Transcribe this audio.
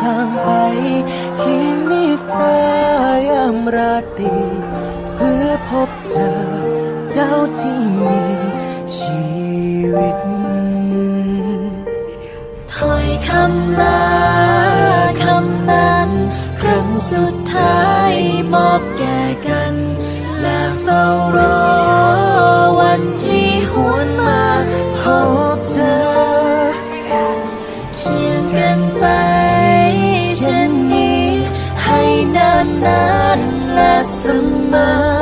ทางไปคียงนิทายามราตรีเพื่อพบเจอเจ้าที่มีชีวิตถ้อยคำลาคำนั้น ครั้งสุดท้ายมอบแก่กัน และเฝ้ารอวันที่หวนมาพบเจอเคียงกันไป นานนานๆและเสมอ